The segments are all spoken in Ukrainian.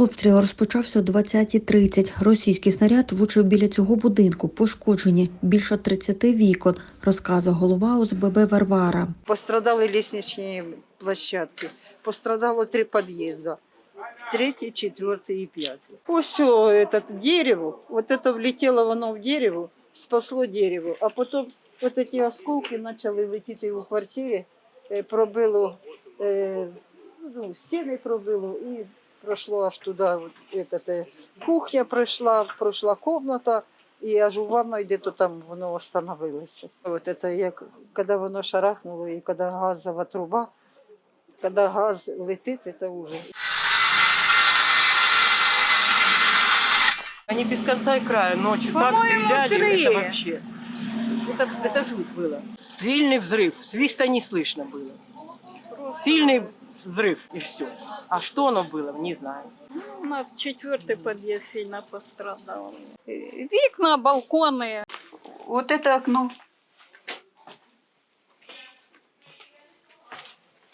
Обстріл розпочався о 20.30. Російський снаряд влучив біля цього будинку. Пошкоджені більше 30 вікон, розказує голова ОСББ Варвара. Пострадали лестничні площадки, пострадало три під'їзди. Третій, четвертий і п'ятий. Ось о, этот дерево, вот это влетело воно в дерево, спасло дерево, а потім вот эти осколки почали летіти у квартирі, е, пробило, е, ну, стіни пробило і пройшло аж туди. от этот, е, кухня пройшла, пройшла комната, і аж у ванной де-то там воно остановилося. От это як коли воно шарахнуло, і коли газова труба, коли газ летить, це уже. Они без конца и края ночью так По-моему, стреляли, три. это вообще. Это, это жуть было. Сильный взрыв, свиста не слышно было. Сильный взрыв и все. А что оно было, не знаю. У нас четвертый подъезд сильно пострадал. Э, Вікна, балконы. Вот это окно.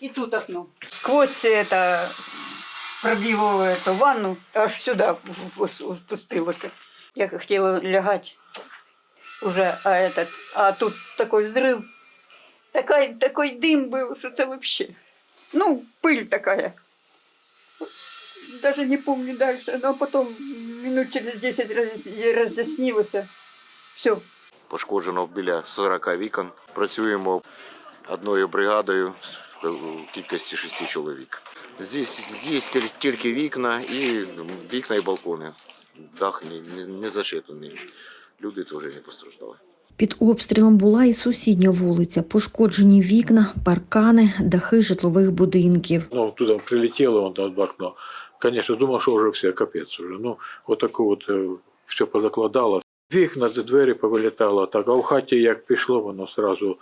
И тут окно. Сквозь это пробило эту ванну, аж сюда в- в- спустилось. Я хотела лягать уже, а этот, а тут такой взрыв. Такой, такой дым был, что это вообще. Ну, пыль такая. Даже не помню дальше, но потом минут через 10 раз- разъяснилось. Все, Пошкоджено біля 40 вікон. Працюємо одною бригадою в кількості 6 чоловік. Здесь, тільки вікна і вікна і балкони. Дах не, не, не зачеплений. Люди теж не постраждали. Під обстрілом була і сусідня вулиця. Пошкоджені вікна, паркани, дахи житлових будинків. Ну, туда прилетело он там в окно. Конечно, думал, что уже все, капец уже. Ну, вот такое вот все позакладало. Вікна, двері повилітало так, а в хаті як пішло, воно сразу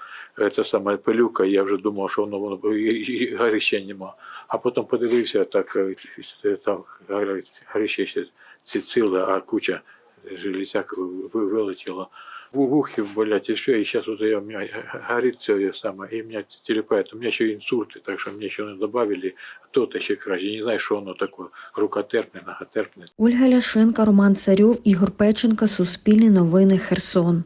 це саме пилюка, я вже думав, що воно, воно і, горища нема. А потім подивився, так е, е, там гори- ще ці- ціле, а куча железяк вилетіла. Вухи болять и все, и сейчас вот я, у меня горит все самое, и меня телепает, у меня еще инсульты, так что мне еще добавили, то-то еще краще, я не знаю, что оно такое, рукотерпне, ноготерпне. Ольга Ляшенка, Роман Царьов, Ігор Печенка, Суспільні новини, Херсон.